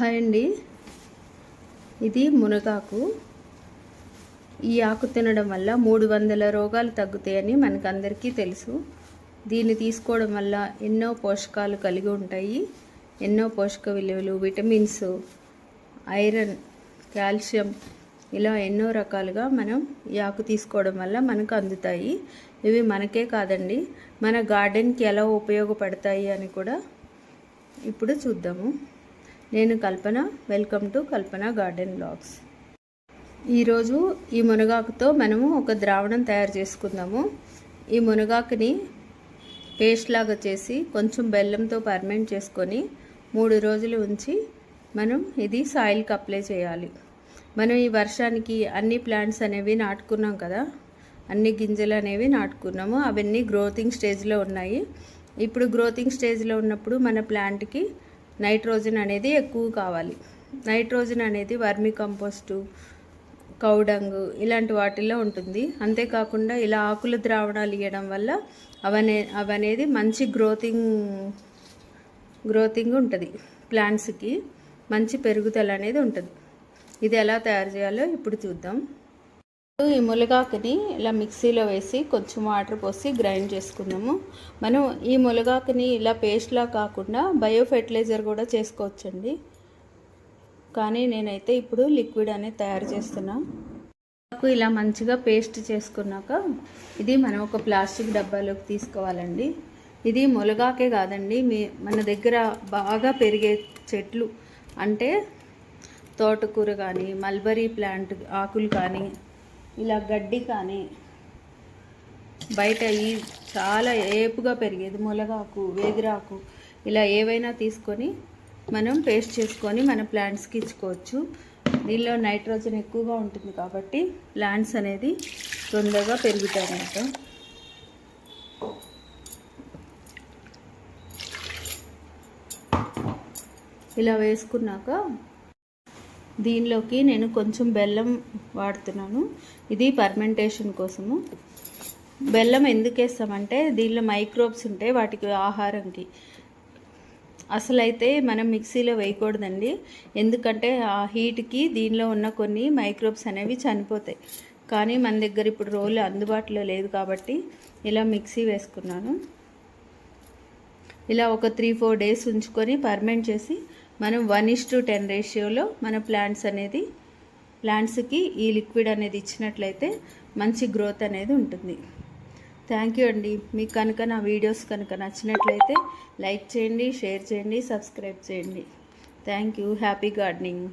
Hi అండి ఇది మునగాకు. ఈ ఆకు తినడం వల్ల మూడు వందల రోగాలు తగ్గుతాయని మనకందరికీ తెలుసు. దీన్ని తీసుకోవడం వల్ల ఎన్నో పోషకాలు కలిగి ఉంటాయి. ఎన్నో పోషక విలువలు విటమిన్స్ ఐరన్ కాల్షియం ఇలా ఎన్నో రకాలుగా మనం ఈ ఆకు తీసుకోవడం వల్ల మనకు అందుతాయి. ఇవి మనకే కాదండి మన గార్డెన్కి ఎలా ఉపయోగపడతాయి అని కూడా ఇప్పుడు చూద్దాము. నేను Kalpana. Welcome to Kalpana garden blogs. ఈరోజు ఈ మునగాకుతో మనము ఒక ద్రావణం తయారు చేసుకుందాము. ఈ మునగాకుని పేస్ట్ లాగా చేసి కొంచెం బెల్లంతో పర్మెంట్ చేసుకొని మూడు రోజులు ఉంచి మనం ఇది సాయిల్కి అప్లై చేయాలి. మనం ఈ వర్షానికి అన్ని ప్లాంట్స్ అనేవి నాటుకున్నాం కదా అన్ని గింజలు అనేవి నాటుకున్నాము. అవన్నీ గ్రోతింగ్ స్టేజ్లో ఉన్నాయి. ఇప్పుడు గ్రోతింగ్ స్టేజ్లో ఉన్నప్పుడు మన ప్లాంట్కి నైట్రోజన్ అనేది ఎక్కువ కావాలి. నైట్రోజన్ అనేది వర్మి కంపోస్టు కౌడంగు ఇలాంటి వాటిల్లో ఉంటుంది. అంతేకాకుండా ఇలా ఆకుల ద్రావణాలు ఇవ్వడం వల్ల అవనే అవనేది మంచి గ్రోతింగ్ గ్రోతింగ్ ఉంటుంది ప్లాంట్స్కి. మంచి పెరుగుదల అనేది ఉంటుంది. ఇది ఎలా తయారు చేయాలో ఇప్పుడు చూద్దాం. ఈ మునగాకుని ఇలా మిక్సీలో వేసి కొంచెం వాటర్ పోసి గ్రైండ్ చేసుకుందాము. మనం ఈ మునగాకుని ఇలా పేస్ట్లా కాకుండా బయో ఫెర్టిలైజర్ కూడా చేసుకోవచ్చండి. కానీ నేనైతే ఇప్పుడు లిక్విడ్ అనేది తయారు చేస్తున్నా. ఇలా మంచిగా పేస్ట్ చేసుకున్నాక ఇది మనం ఒక ప్లాస్టిక్ డబ్బాలోకి తీసుకోవాలండి. ఇది మునగాకే కాదండి మీ మన దగ్గర బాగా పెరిగే చెట్లు అంటే తోటకూర కానీ మల్బరీ ప్లాంట్ ఆకులు కానీ ఇలా గడ్డి కానీ బయట ఈ చాలా ఏపుగా పెరిగేది. మొలగాకు వేగిరాకు ఇలా ఏవైనా తీసుకొని మనం పేస్ట్ చేసుకొని మన ప్లాంట్స్కి ఇచ్చుకోవచ్చు. దీనిలో నైట్రోజన్ ఎక్కువగా ఉంటుంది కాబట్టి ప్లాంట్స్ అనేది తొందరగా పెరుగుతాయి అన్నమాట ఇలా వేసుకున్నాక దీనిలోకి నేను కొంచెం బెల్లం వాడుతున్నాను. ఇది పర్మెంటేషన్ కోసము. బెల్లం ఎందుకు వేస్తామంటే దీనిలో మైక్రోబ్స్ ఉంటాయి వాటికి ఆహారంకి. అసలైతే మనం మిక్సీలో వేయకూడదండి. ఎందుకంటే ఆ హీట్కి దీనిలో ఉన్న కొన్ని మైక్రోబ్స్ అనేవి చనిపోతాయి. కానీ మన దగ్గర ఇప్పుడు రోలు అందుబాటులో లేదు కాబట్టి ఇలా మిక్సీ వేసుకున్నాను. ఇలా ఒక త్రీ ఫోర్ డేస్ ఉంచుకొని పర్మెంట్ చేసి మనం వన్ ఇస్ టు టెన్ రేషియోలో మన ప్లాంట్స్ అనేది ప్లాంట్స్కి ఈ లిక్విడ్ అనేది ఇచ్చినట్లయితే మంచి గ్రోత్ అనేది ఉంటుంది. థ్యాంక్ యూ అండి. మీకు కనుక నా వీడియోస్ కనుక నచ్చినట్లయితే లైక్ చేయండి షేర్ చేయండి సబ్స్క్రైబ్ చేయండి. Thank you happy gardening